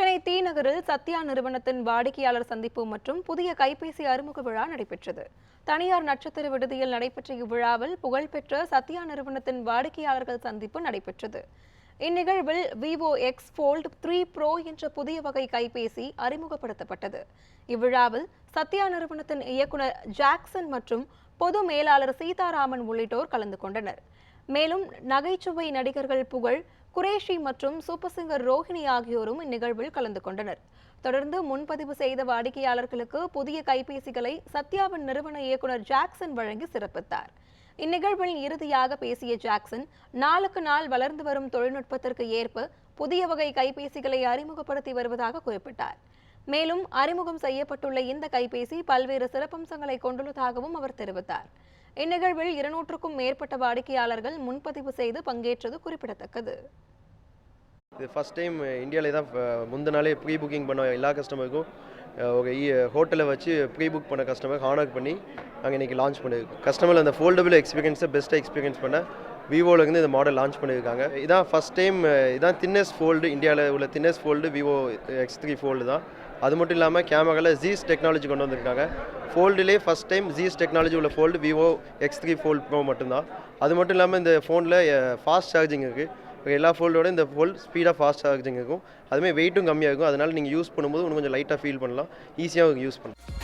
சென்னை தி நகரில் சத்யா நிறுவனத்தின் வாடிக்கையாளர் சந்திப்பு மற்றும் புதிய கைபேசி அறிமுக விழா நடைபெற்றது. தனியார் நட்சத்திர விடுதியில் நடைபெற்ற இவ்விழாவில் புகழ்பெற்ற சத்யா நிறுவனத்தின் வாடிக்கையாளர்கள் சந்திப்பு நடைபெற்றது. இந்நிகழ்வில் Vivo X Fold three Pro என்ற புதிய வகை கைபேசி அறிமுகப்படுத்தப்பட்டது. இவ்விழாவில் சத்யா நிறுவனத்தின் இயக்குனர் ஜாக்சன் மற்றும் பொது மேலாளர் சீதாராமன் உள்ளிட்டோர் கலந்து கொண்டனர். மேலும் நகைச்சுவை நடிகர்கள் புகழ் குரேஷி மற்றும் சூப்பர் சிங்கர் ரோஹிணி ஆகியோரும் இந்நிகழ்வில் கலந்து கொண்டனர். தொடர்ந்து முன்பதிவு செய்த வாடிக்கையாளர்களுக்கு புதிய கைபேசிகளை சத்யாவின் நிறுவன இயக்குனர் ஜாக்சன் வழங்கி சிறப்பித்தார். இந்நிகழ்வில் இறுதியாக பேசிய ஜாக்சன் நாளுக்கு நாள் வளர்ந்து வரும் தொழில்நுட்பத்திற்கு ஏற்ப புதிய வகை கைபேசிகளை அறிமுகப்படுத்தி வருவதாக குறிப்பிட்டார். மேலும் அறிமுகம் செய்யப்பட்டுள்ள இந்த கைபேசி பல்வேறு சிறப்பம்சங்களை கொண்டுள்ளதாகவும் அவர் தெரிவித்தார். இந்நிகழ்வில் இருநூற்றுக்கும் மேற்பட்ட வாடிக்கையாளர்கள் முன்பதிவு செய்து பங்கேற்றது குறிப்பிடத்தக்கது. இது ஃபஸ்ட் டைம் இந்தியாவிலே தான் முந்தின நாளே ப்ரீ புக்கிங் பண்ண எல்லா கஸ்டமருக்கும் ஒரு ஹோட்டலை வச்சு ப்ரீ புக் பண்ண கஸ்டமருக்கு ஹானர் பண்ணி நாங்கள் இன்றைக்கி லான்ச் பண்ணியிருக்கோம் கஸ்டமர் அந்த ஃபோல்டபுள் எக்ஸ்பீரியன்ஸை பெஸ்ட்டாக எக்ஸ்பீரியன்ஸ் பண்ண விவோலேருந்து இந்த மாடல் லான்ச் பண்ணியிருக்காங்க. இதான் ஃபஸ்ட் டைம் இதான் தின்னஸ் ஃபோல்டு இந்தியாவில் உள்ள thinnest fold Vivo X three Fold தான். அது மட்டும் இல்லாமல் கேமராவில் ஜீஸ் டெக்னாலஜி கொண்டு வந்திருக்காங்க. ஃபோல்டுலே ஃபஸ்ட் டைம் ஜீஸ் டெக்னாலஜி உள்ள fold Vivo X three Fold Pro மட்டும்தான். அது மட்டும் இல்லாமல் இந்த ஃபோனில் ஃபாஸ்ட் சார்ஜிங் இருக்குது இப்போ எல்லா ஃபோல்டோட இந்த ஃபோல் ஸ்பீடாக ஃபாஸ்ட் சார்ஜிங் இருக்கும். அதுமாதிரி வெயிட்டும் கம்மியாக இருக்கும். அதனால் நீங்கள் யூஸ் பண்ணும்போது இன்னும் கொஞ்சம் லைட்டாக ஃபீல் பண்ணலாம். ஈஸியாக யூஸ் பண்ணலாம்.